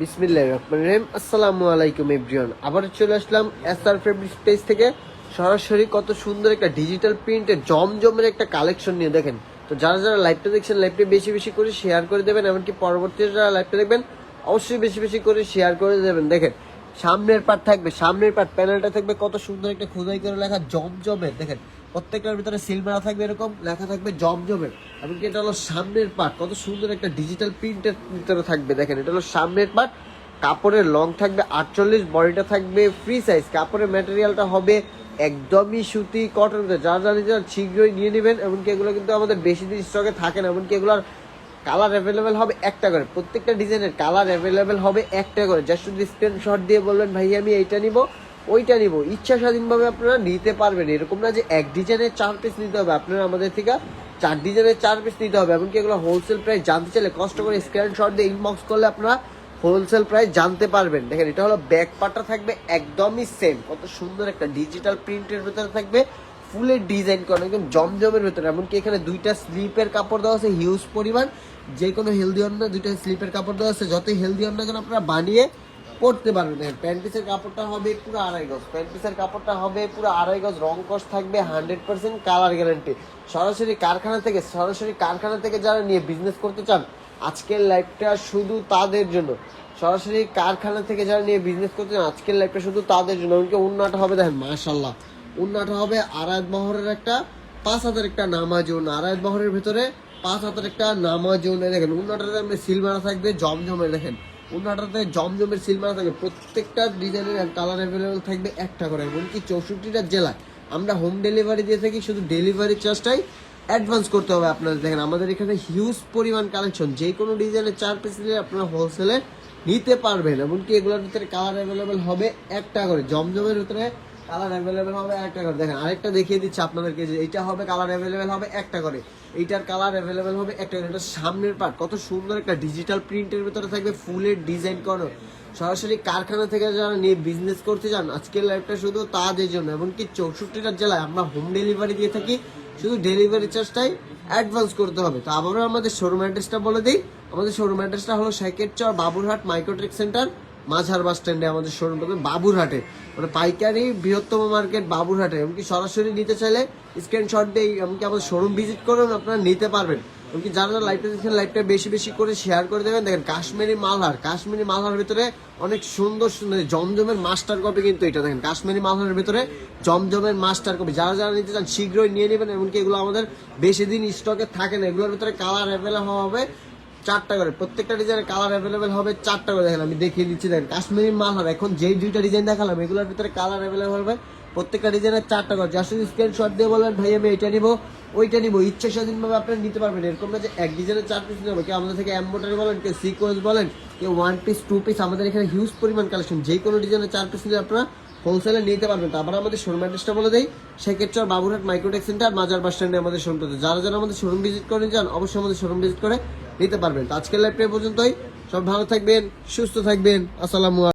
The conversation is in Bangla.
বিসমিল্লাহ রহমান রহিম। আসসালামু আলাইকুম আবার চলে আসলাম ফেব্রিক থেকে। সরাসরি কত সুন্দর একটা ডিজিটাল প্রিন্টের জমজমের একটা কালেকশন নিয়ে দেখেন। তো যারা যারা দেখছেন বেশি বেশি করে শেয়ার করে দেবেন, এমনকি পরবর্তীতে যারা অবশ্যই বেশি বেশি করে শেয়ার করে দেবেন। দেখেন, সামনের পার্ট থাকবে, সামনের পার্ট প্যানেলটা থাকবে, কত সুন্দর একটা খোদাই করে লেখা জমজমের। দেখেন, প্রত্যেকটার ভিতরে সিল মারা থাকবে এরকম, লেখা থাকবে জমজমের। এমনকি এটা হলো সামনের পার্ট কত সুন্দর একটা ডিজিটাল প্রিন্টের ভিতরে থাকবে, দেখেন, এটা হলো সামনের পার্ট কাপড়ের লং থাকবে আটচল্লিশ, বডিটা থাকবে ফ্রি সাইজ কাপড়ের ম্যাটেরিয়ালটা হবে একদমই সুতি কটন যারা জানি যারা শীঘ্রই নিয়ে নেবেন। এমনকি এগুলো কিন্তু আমাদের বেশি দিন স্টকে থাকে না। এমনকি এগুলোর কালার অ্যাভেলেবেল হবে একটা করে। প্রত্যেকটা ডিজাইনের কালার অ্যাভেলেবেল হবে একটা করে। জাস্ট শুধু স্ক্রিনশট দিয়ে বলবেন, ভাই, আমি এইটা নিব, ওইটা নিব। ইচ্ছা স্বাধীনভাবে আপনারা নিতে পারবেন। এরকম না যে এক ডিজাইনের চার পিস নিতে হবে। আপনারা আমাদের থেকে চার ডিজাইনের চার পিস নিতে হবে। এমনকি এগুলো হোলসেল প্রাইস জানতে চাইলে কষ্ট করে স্ক্রিনশট দিয়ে ইনবক্স করলে আপনারা হোলসেল প্রাইস জানতে পারবেন। দেখেন, এটা হলো ব্যাক পার্টটা থাকবে একদমই সেম কত সুন্দর একটা ডিজিটাল প্রিন্টের ভিতরে থাকবে ফুলের ডিজাইন করা, একদম জমজমের ভেতরে। এমনকি এখানে দুইটা স্লিপের কাপড় দেওয়া আছে হিউজ পরিমাণ। যে কোনো হেলদি অন্য দুইটা স্লিপের কাপড় দেওয়া আছে। যতই হেলদি অন্য কেন আপনারা বানিয়ে পড়তে পারবেন দেখেন প্যান্ট পিসের কাপড়টা হবে পুরো আড়াই গজ। প্যান্টিসের কাপড়টা হবে পুরো আড়াই গজ, রং কস থাকবে হান্ড্রেড পার্সেন্ট কালার গ্যারান্টি। সরাসরি কারখানা থেকে, সরাসরি কারখানা থেকে যারা নিয়ে বিজনেস করতে চান, আজকের লাইফটা শুধু তাদের জন্য। সরাসরি কারখানা থেকে যারা নিয়ে বিজনেস করতে চান, আজকের লাইফটা শুধু তাদের জন্য। এমনকি উন্নাটা হবে দেখেন মাশাল্লাহ উন্নাটা হবে আড়াই বহরের একটা পাঁচ হাজার একটা নামাজুন। আড়াই বহরের ভিতরে পাঁচ হাজার একটা নামাজুন। দেখেন উন্নাটাতে আপনি সিল থাকবে, জমজমে দেখেন। উন্নাটাতে জমজমের সিল মারা থাকবে প্রত্যেকটা ডিজাইনের কালার অ্যাভেলেবেল থাকবে একটা করে, এমনকি চৌষট্টিটা জেলায়। আমরা হোম ডেলিভারি দিয়ে থাকি, শুধু ডেলিভারি চার্জটাই অ্যাডভান্স করতে হবে আপনাদের। দেখেন, আমাদের এখানে হিউজ পরিমাণ কালেকশন যে কোনো ডিজাইনের চার পিস নিলে আপনারা হোলসেলে নিতে পারবেন। এমনকি এগুলোর ভিতরে কালার অ্যাভেলেবেল হবে একটা করে। জমজমের ভিতরে কালার অ্যাভেলেবেল হবে একটা করে। দেখেন, আরেকটা দেখিয়ে দিচ্ছি আপনাদেরকে যে এইটা হবে কালার অ্যাভেলেবেল হবে একটা করে। এইটার কালার অ্যাভেলেবেল হবে একটা করে। এটা সামনের পার্ট কত সুন্দর একটা ডিজিটাল প্রিন্টের ভিতরে থাকবে ফুলের ডিজাইন করো। সরাসরি কারখানা থেকে যারা নিয়ে বিজনেস করতে চান, আজকের লাইফটা শুধু তাদের জন্য। এমনকি চৌষট্টিটা জেলায় আমরা হোম ডেলিভারি দিয়ে থাকি, শুধু ডেলিভারি চার্জটাই অ্যাডভান্স করতে হবে। তো আবারও আমাদের শোরুম অ্যাড্রেসটা বলে দিই। আমাদের শোরুম অ্যাড্রেসটা হলো সাইকেট চর বাবুরহাট মাইক্রোটেক সেন্টার মাঝার বাস স্ট্যান্ডে আমাদের শোরুম পাবে বাবুরহাটে। মানে পাইকারি বৃহত্তম মার্কেট বাবুরহাটে। এমনকি সরাসরি নিতে চাইলে স্ক্রিনশট দিয়ে এমনকি আমাদের শোরুম ভিজিট করুন আপনারা নিতে পারবেন। এমনকি যারা যারা লাইভটা দেখছেন লাইভটা বেশি বেশি করে শেয়ার করে দেবেন, দেখেন কাশ্মীরি মালহার কাশ্মীরি মালহার ভিতরে অনেক সুন্দর সুন্দর জমজমের মাস্টার কপি কিন্তু এটা, দেখেন কাশ্মীরি মালহারের ভিতরে জমজমের মাস্টার কপি যারা যারা নিতে চান, শীঘ্রই নিয়ে নেবেন, এমনকি এগুলো আমাদের বেশি দিন স্টকে থাকে না। এগুলোর ভিতরে কালার অ্যাভেলেবল হবে। চারটা করে, প্রত্যেকটা ডিজাইনের কালার অ্যাভেলেবেল হবে, চারটা করে দেখেন আমি দেখিয়ে দিচ্ছি দেখেন, কাশ্মীরি মাল হবে। এখন যেই দুইটা ডিজাইন দেখালাম, এগুলোর ভিতরে কালার অ্যাভেলেবেল হবে, প্রত্যেকটা ডিজাইনের চারটা করে। জাস্ট স্ক্রিনশট দিয়ে বলবেন, ভাই, আমি এটা নিবো, ওইটা নিবো। ইচ্ছা স্বাধীনভাবে আপনারা নিতে পারবেন। এরকম না যে এক ডিজাইনের চার পিস নেব। কেউ আমাদের থেকে এম্বোটারি বলেন, কেউ সিকোয়েন্স বলেন, কেউ ওয়ান পিস টু পিস আমাদের এখানে হিউজ পরিমাণ কালেকশন যে কোনো ডিজাইনের চার পিস নিলে আপনারা হোলসেলে নিতে পারবেন। তারপর আমাদের শোরুম অ্যাড্রেসটা বলে দেই। সেক্ষেত্রে বাবুরহাট মাইক্রোটেক সেন্টার মাজার বাস স্ট্যান্ডে আমাদের শোরুম যারা যারা আমাদের শোরুম ভিজিট করে যান অবশ্যই আমাদের শোরুম ভিজিট করে নিতে পারবেন। তো আজকের লাইভটা পর্যন্তই। সব ভালো থাকবেন সুস্থ থাকবেন। আসসালামু